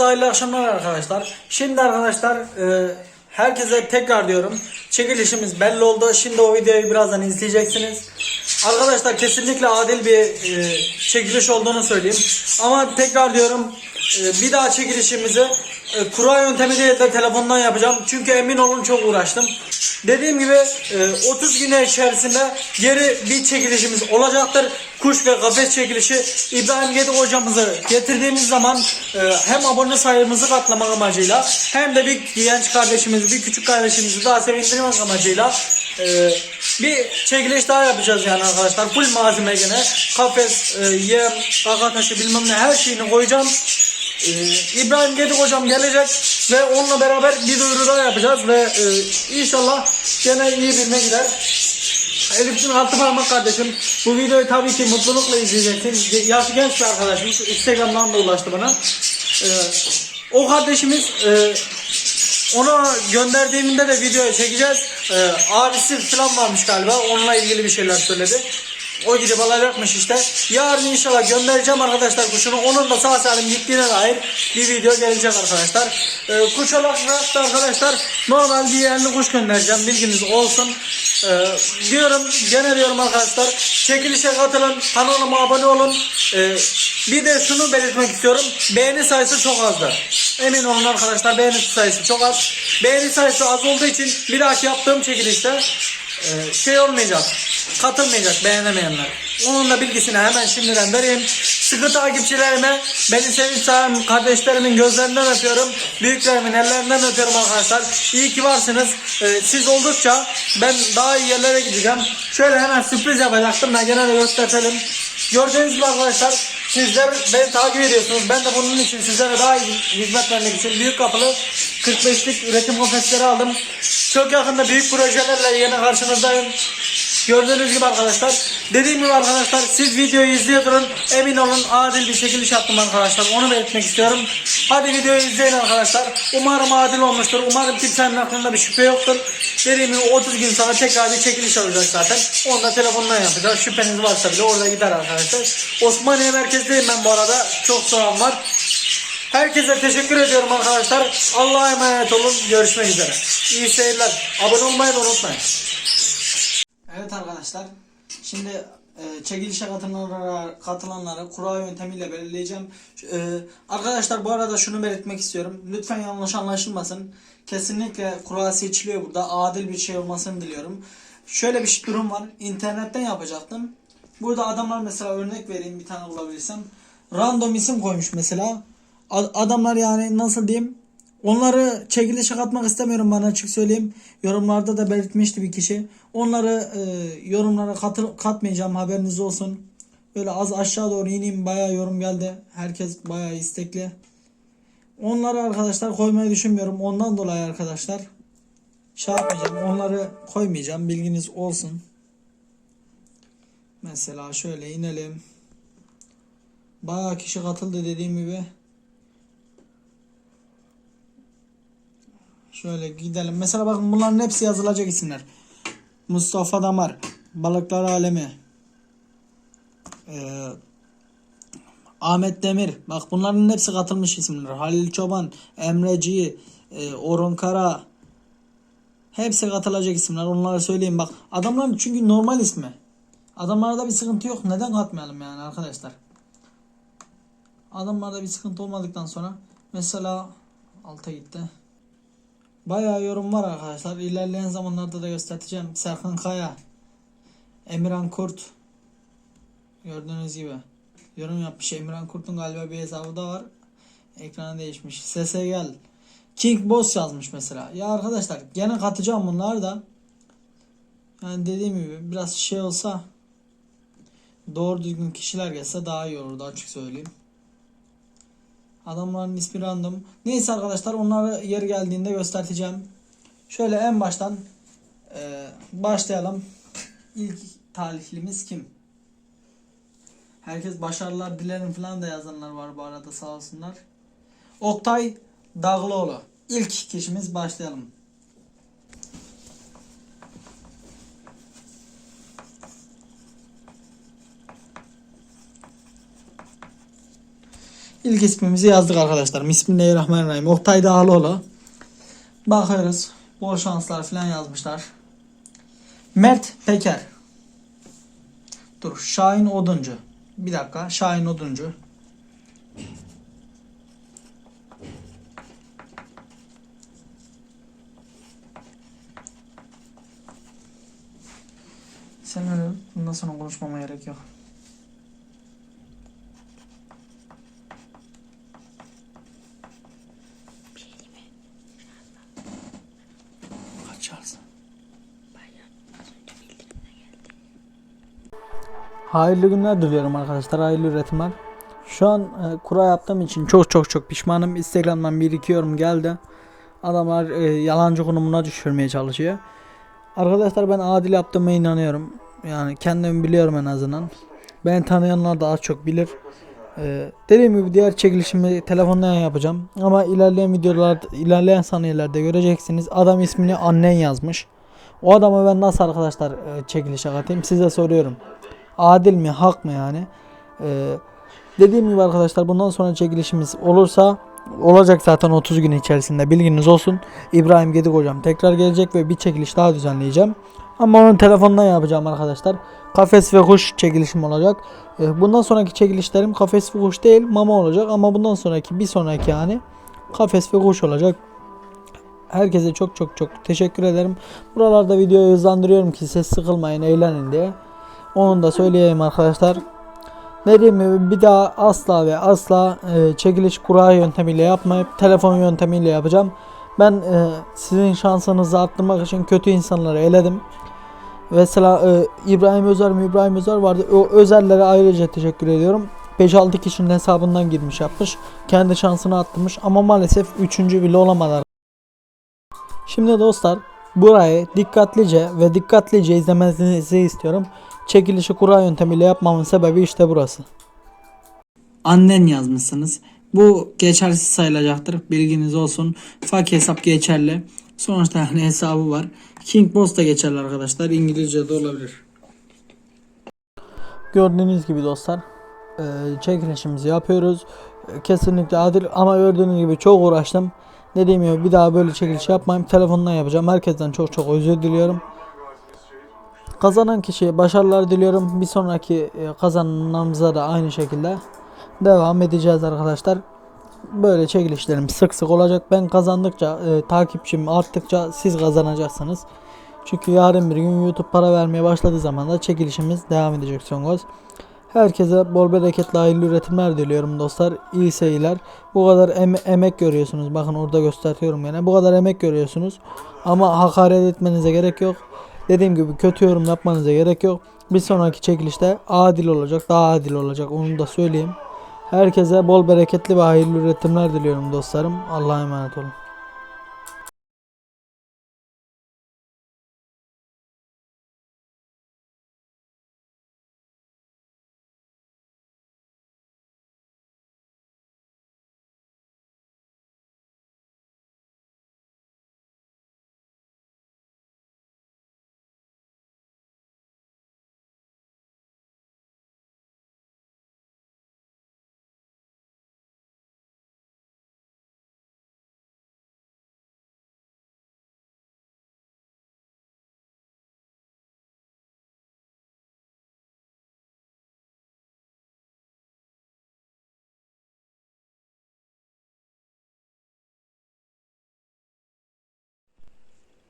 Herkese hayırlı akşamlar arkadaşlar. Şimdi arkadaşlar e, herkese tekrar diyorum. Çekilişimiz belli oldu. Şimdi o videoyu birazdan izleyeceksiniz. Arkadaşlar kesinlikle adil bir e, çekiliş olduğunu söyleyeyim. Ama tekrar diyorum e, bir daha çekilişimizi e, kura yöntemi değil de telefondan yapacağım. Çünkü emin olun çok uğraştım. Dediğim gibi e, 30 gün içerisinde geri bir çekilişimiz olacaktır. Kuş ve kafes çekilişi İbrahim Gedik hocamızı getirdiğimiz zaman e, hem abone sayımızı katlamak amacıyla hem de bir genç kardeşimiz, bir küçük kardeşimizi daha sevindirmek amacıyla e, bir çekiliş daha yapacağız yani arkadaşlar. Full malzeme gene. Kafes, e, yem, kaka taşı bilmem ne her şeyini koyacağım. Ee, İbrahim Gedik hocam gelecek ve onunla beraber bir duyuru daha yapacağız ve e, inşallah gene iyi birine gider. Elif'in altı parmak kardeşim bu videoyu tabii ki mutlulukla izleyeceksin. Yaşı genç bir arkadaşımız. Instagram'dan da ulaştı bana. Ee, o kardeşimiz e, ona gönderdiğimde de video çekeceğiz. Ee, abisi falan varmış galiba. Onunla ilgili bir şeyler söyledi. O gidip alacakmış işte. Yarın inşallah göndereceğim arkadaşlar kuşunu. Onun da sağ salim gittiğine dair bir video gelecek arkadaşlar. Ee, kuş olarak da arkadaşlar normal bir yerli kuş göndereceğim. Bilginiz olsun. Ee, diyorum gene diyorum arkadaşlar. Çekilişe katılın. Kanalıma abone olun. Ee, bir de şunu belirtmek istiyorum. Beğeni sayısı çok azdı. Emin olun arkadaşlar beğeni sayısı çok az. Beğeni sayısı az olduğu için bir dahaki yaptığım çekilişte e, şey olmayacak. Katılmayacak beğenemeyenler. Onun da bilgisini hemen şimdiden vereyim. Sıkı takipçilerime, beni sevip sayan kardeşlerimin gözlerinden öpüyorum. Büyüklerimin ellerinden öpüyorum arkadaşlar. İyi ki varsınız. Ee, siz oldukça ben daha iyi yerlere gideceğim. Şöyle hemen sürpriz yapacaktım da gene de gösterelim. Gördüğünüz gibi arkadaşlar sizler beni takip ediyorsunuz. Ben de bunun için sizlere daha iyi hizmet vermek için büyük kapılı 45'lik üretim kafesleri aldım. Çok yakında büyük projelerle yine karşınızdayım. Gördüğünüz gibi arkadaşlar. Dediğim gibi arkadaşlar siz videoyu izliyor durun. Emin olun adil bir çekiliş yaptım arkadaşlar. Onu belirtmek istiyorum. Hadi videoyu izleyin arkadaşlar. Umarım adil olmuştur. Umarım kimsenin aklında bir şüphe yoktur. Dediğim gibi 30 gün sonra tekrar bir çekiliş olacak zaten. Onu da telefondan yapacağız. Şüpheniz varsa bile orada gider arkadaşlar. Osmaniye merkezdeyim ben bu arada. Çok soğan var. Herkese teşekkür ediyorum arkadaşlar. Allah'a emanet olun. Görüşmek üzere. İyi seyirler. Abone olmayı da unutmayın. Evet arkadaşlar. Şimdi e, çekilişe katılanlara, katılanları kura yöntemiyle belirleyeceğim. E, arkadaşlar bu arada şunu belirtmek istiyorum. Lütfen yanlış anlaşılmasın. Kesinlikle kura seçiliyor burada. Adil bir şey olmasını diliyorum. Şöyle bir şey- durum var. İnternetten yapacaktım. Burada adamlar mesela örnek vereyim bir tane bulabilirsem. Random isim koymuş mesela. Adamlar yani nasıl diyeyim? Onları çekilişe katmak istemiyorum bana açık söyleyeyim. Yorumlarda da belirtmişti bir kişi. Onları e, yorumlara katı- katmayacağım haberiniz olsun. Böyle az aşağı doğru ineyim bayağı yorum geldi. Herkes bayağı istekli. Onları arkadaşlar koymayı düşünmüyorum. Ondan dolayı arkadaşlar şey yapmayacağım. Onları koymayacağım. Bilginiz olsun. Mesela şöyle inelim. Bayağı kişi katıldı dediğim gibi. Şöyle gidelim. Mesela bakın bunların hepsi yazılacak isimler. Mustafa Damar, Balıklar Alemi, ee, Ahmet Demir. Bak bunların hepsi katılmış isimler. Halil Çoban, Emreci, e, Orhun Kara. Hepsi katılacak isimler. Onları söyleyeyim bak. Adamların çünkü normal ismi. Adamlarda bir sıkıntı yok. Neden katmayalım yani arkadaşlar? Adamlarda bir sıkıntı olmadıktan sonra mesela alta gitti. Bayağı yorum var arkadaşlar. İlerleyen zamanlarda da göstereceğim. Serkan Kaya, Emirhan Kurt. Gördüğünüz gibi. Yorum yapmış. Emirhan Kurt'un galiba bir hesabı da var. Ekranı değişmiş. Sese gel. King Boss yazmış mesela. Ya arkadaşlar gene katacağım bunlar da. Yani dediğim gibi biraz şey olsa doğru düzgün kişiler gelse daha iyi olurdu açık söyleyeyim. Adamların ismi random. Neyse arkadaşlar onları yer geldiğinde göstereceğim. Şöyle en baştan e, başlayalım. İlk talihlimiz kim? Herkes başarılar dilerim falan da yazanlar var bu arada sağ olsunlar. Oktay Dağlıoğlu. İlk kişimiz başlayalım. İlk ismimizi yazdık arkadaşlar. Bismillahirrahmanirrahim. Oktay Dağlıoğlu. Bakıyoruz. Bol şanslar falan yazmışlar. Mert Peker. Dur. Şahin Oduncu. Bir dakika. Şahin Oduncu. Sen öyle bundan sonra konuşmama gerek yok. Kaçarsın. Hayırlı günler diliyorum arkadaşlar. Hayırlı üretimler. Şu an e, kura yaptığım için çok çok çok pişmanım. Instagram'dan bir iki yorum geldi. Adamlar e, yalancı konumuna düşürmeye çalışıyor. Arkadaşlar ben adil yaptığıma inanıyorum. Yani kendimi biliyorum en azından. Beni tanıyanlar da az çok bilir. Ee, dediğim gibi diğer çekilişimi telefondan yapacağım. Ama ilerleyen videolarda, ilerleyen saniyelerde göreceksiniz. Adam ismini annen yazmış. O adamı ben nasıl arkadaşlar e, çekilişe katayım size soruyorum. Adil mi, hak mı yani? Ee, dediğim gibi arkadaşlar bundan sonra çekilişimiz olursa olacak zaten 30 gün içerisinde bilginiz olsun. İbrahim Gedik hocam tekrar gelecek ve bir çekiliş daha düzenleyeceğim. Ama onu telefondan yapacağım arkadaşlar. Kafes ve kuş çekilişim olacak. Ee, Bundan sonraki çekilişlerim kafes ve kuş değil mama olacak ama bundan sonraki bir sonraki yani kafes ve kuş olacak. Herkese çok çok çok teşekkür ederim. Buralarda videoyu hızlandırıyorum ki ses sıkılmayın eğlenin diye. Onu da söyleyeyim arkadaşlar. Dediğim gibi bir daha asla ve asla e, çekiliş kura yöntemiyle yapmayıp telefon yöntemiyle yapacağım. Ben e, sizin şansınızı arttırmak için kötü insanları eledim. Mesela e, İbrahim Özer mi İbrahim Özer vardı. O Özer'lere ayrıca teşekkür ediyorum. 5-6 kişinin hesabından girmiş yapmış. Kendi şansını arttırmış ama maalesef 3. bile olamadılar. Şimdi dostlar burayı dikkatlice ve dikkatlice izlemenizi istiyorum. Çekilişi kura yöntemiyle yapmamın sebebi işte burası. Annen yazmışsınız. Bu geçersiz sayılacaktır. Bilginiz olsun. Fak hesap geçerli. Sonuçta yani hesabı var. King Boss da geçerli arkadaşlar. İngilizce de olabilir. Gördüğünüz gibi dostlar e, çekilişimizi yapıyoruz. E, Kesinlikle adil ama gördüğünüz gibi çok uğraştım. Dediğim gibi bir daha böyle çekiliş yapmayayım. Telefondan yapacağım. Herkesten çok çok özür diliyorum. Kazanan kişiye başarılar diliyorum. Bir sonraki e, kazananlarımıza da aynı şekilde devam edeceğiz arkadaşlar. Böyle çekilişlerim sık sık olacak. Ben kazandıkça, e, takipçim arttıkça siz kazanacaksınız. Çünkü yarın bir gün YouTube para vermeye başladığı zaman da çekilişimiz devam edecek son göz. Herkese bol bereketli hayırlı üretimler diliyorum dostlar. İyi seyirler. Bu kadar em- emek görüyorsunuz. Bakın orada gösteriyorum yine. Bu kadar emek görüyorsunuz. Ama hakaret etmenize gerek yok. Dediğim gibi kötü yorum yapmanıza gerek yok. Bir sonraki çekilişte adil olacak. Daha adil olacak. Onu da söyleyeyim. Herkese bol bereketli ve hayırlı üretimler diliyorum dostlarım. Allah'a emanet olun.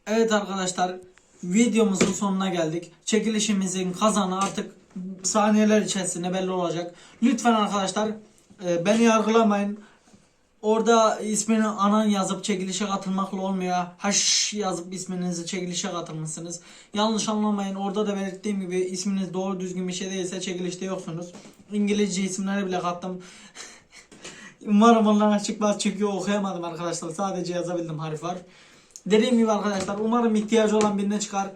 Evet arkadaşlar videomuzun sonuna geldik. Çekilişimizin kazanı artık saniyeler içerisinde belli olacak. Lütfen arkadaşlar e, beni yargılamayın. Orada ismini anan yazıp çekilişe katılmakla olmuyor. Haş yazıp isminizi çekilişe katılmışsınız. Yanlış anlamayın. Orada da belirttiğim gibi isminiz doğru düzgün bir şey değilse çekilişte yoksunuz. İngilizce isimleri bile kattım. Umarım onlar çıkmaz çünkü okuyamadım arkadaşlar. Sadece yazabildim harf var. Dediğim gibi arkadaşlar umarım ihtiyacı olan birine çıkar.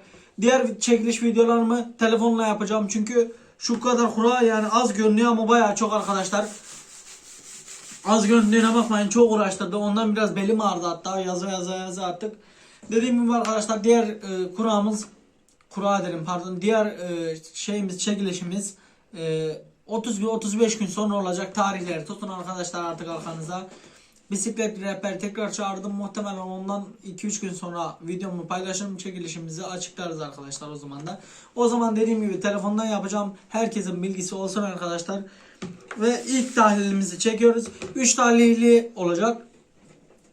Diğer çekiliş videolarımı telefonla yapacağım çünkü şu kadar kura yani az görünüyor ama bayağı çok arkadaşlar. Az göründüğüne bakmayın çok uğraştırdı. Ondan biraz belim ağrıdı hatta yazı yazı yazı artık. Dediğim gibi arkadaşlar diğer e, kuramız kura edelim pardon diğer e, şeyimiz çekilişimiz e, 30 gün 35 gün sonra olacak tarihleri tutun arkadaşlar artık arkanıza. Bisiklet rehber tekrar çağırdım. Muhtemelen ondan 2-3 gün sonra videomu paylaşırım. Çekilişimizi açıklarız arkadaşlar o zaman da. O zaman dediğim gibi telefondan yapacağım. Herkesin bilgisi olsun arkadaşlar. Ve ilk tahlilimizi çekiyoruz. 3 tahlili olacak.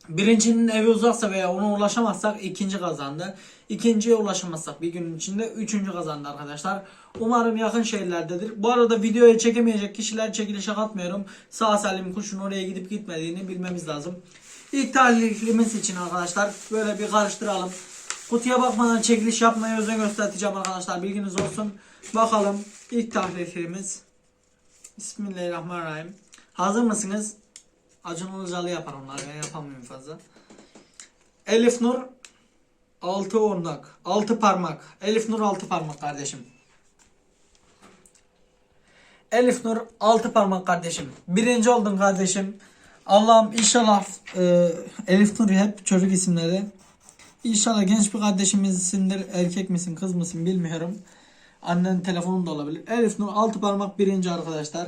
Birincinin evi uzaksa veya ona ulaşamazsak ikinci kazandı. İkinciye ulaşamazsak bir günün içinde üçüncü kazandı arkadaşlar. Umarım yakın şehirlerdedir. Bu arada videoya çekemeyecek kişiler çekilişe katmıyorum. Sağ salim kuşun oraya gidip gitmediğini bilmemiz lazım. İlk tahlilimiz için arkadaşlar böyle bir karıştıralım. Kutuya bakmadan çekiliş yapmaya özen göstereceğim arkadaşlar. Bilginiz olsun. Bakalım ilk tahlilimiz. Bismillahirrahmanirrahim. Hazır mısınız? Acun Ilıcalı yapar onlar. Ben yapamıyorum fazla. Elif Nur 6 ornak. 6 parmak. Elif Nur 6 parmak kardeşim. Elif Nur 6 parmak kardeşim. Birinci oldun kardeşim. Allah'ım inşallah e, Elif Nur hep çocuk isimleri. İnşallah genç bir kardeşimizsindir. Erkek misin kız mısın bilmiyorum. Annen telefonun da olabilir. Elif Nur 6 parmak birinci arkadaşlar.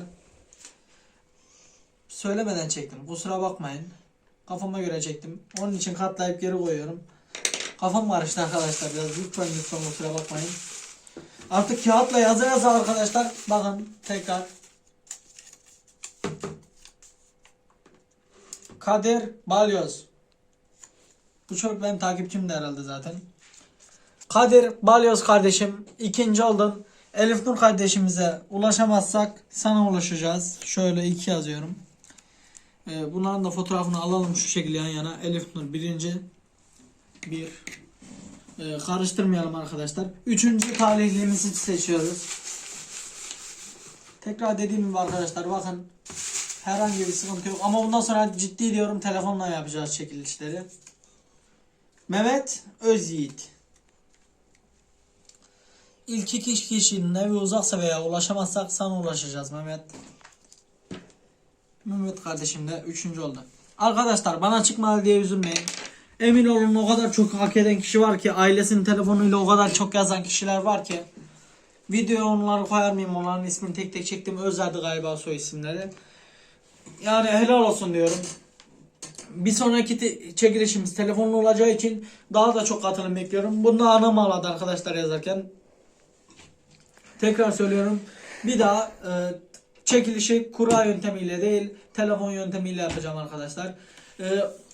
Söylemeden çektim. Kusura bakmayın. Kafama göre çektim. Onun için katlayıp geri koyuyorum. Kafam karıştı arkadaşlar biraz. Lütfen lütfen kusura bakmayın. Artık kağıtla yaza yaza arkadaşlar. Bakın tekrar. Kadir Balyoz. Bu çocuk benim takipçim de herhalde zaten. Kadir Balyoz kardeşim ikinci oldun. Elif Nur kardeşimize ulaşamazsak sana ulaşacağız. Şöyle iki yazıyorum. Ee, bunların da fotoğrafını alalım şu şekilde yan yana. Elif Nur birinci. Bir. Ee, karıştırmayalım arkadaşlar. Üçüncü talihlimizi seçiyoruz. Tekrar dediğim gibi arkadaşlar bakın. Herhangi bir sıkıntı yok. Ama bundan sonra ciddi diyorum telefonla yapacağız çekilişleri. Mehmet Özyiğit. İlk iki kişinin evi uzaksa veya ulaşamazsak sana ulaşacağız Mehmet. Mehmet kardeşim de üçüncü oldu. Arkadaşlar bana çıkmadı diye üzülmeyin. Emin olun o kadar çok hak eden kişi var ki ailesinin telefonuyla o kadar çok yazan kişiler var ki. Videoya onları koyar mıyım? Onların ismini tek tek çektim. Özlerdi galiba soy isimleri. Yani helal olsun diyorum. Bir sonraki te- çekilişimiz telefonlu olacağı için daha da çok katılım bekliyorum. Bunu anam ağladı arkadaşlar yazarken. Tekrar söylüyorum. Bir daha e, çekilişi kura yöntemiyle değil telefon yöntemiyle yapacağım arkadaşlar. E,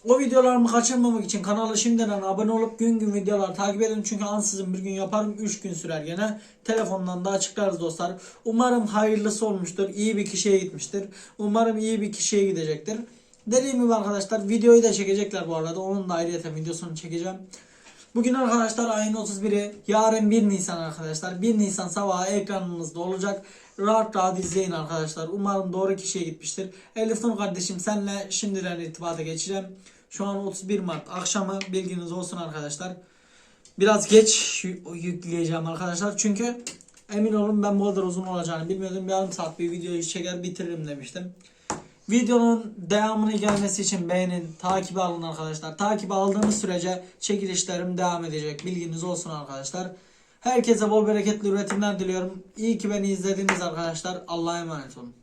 o videolarımı kaçırmamak için kanala şimdiden abone olup gün gün videolar takip edin. Çünkü ansızın bir gün yaparım 3 gün sürer gene. Telefondan da açıklarız dostlar. Umarım hayırlısı olmuştur. iyi bir kişiye gitmiştir. Umarım iyi bir kişiye gidecektir. Dediğim gibi arkadaşlar videoyu da çekecekler bu arada. Onun da ayrıca videosunu çekeceğim. Bugün arkadaşlar ayın 31'i, yarın 1 Nisan arkadaşlar. 1 Nisan sabahı ekranınızda olacak. Rahat rahat izleyin arkadaşlar. Umarım doğru kişiye gitmiştir. Elif Nur kardeşim senle şimdiden irtibata geçeceğim. Şu an 31 Mart akşamı bilginiz olsun arkadaşlar. Biraz geç yü- yükleyeceğim arkadaşlar. Çünkü emin olun ben bu kadar uzun olacağını bilmiyordum. Yarım saat bir videoyu çeker bitiririm demiştim. Videonun devamını gelmesi için beğenin, takibi alın arkadaşlar. Takibi aldığınız sürece çekilişlerim devam edecek. Bilginiz olsun arkadaşlar. Herkese bol bereketli üretimler diliyorum. İyi ki beni izlediniz arkadaşlar. Allah'a emanet olun.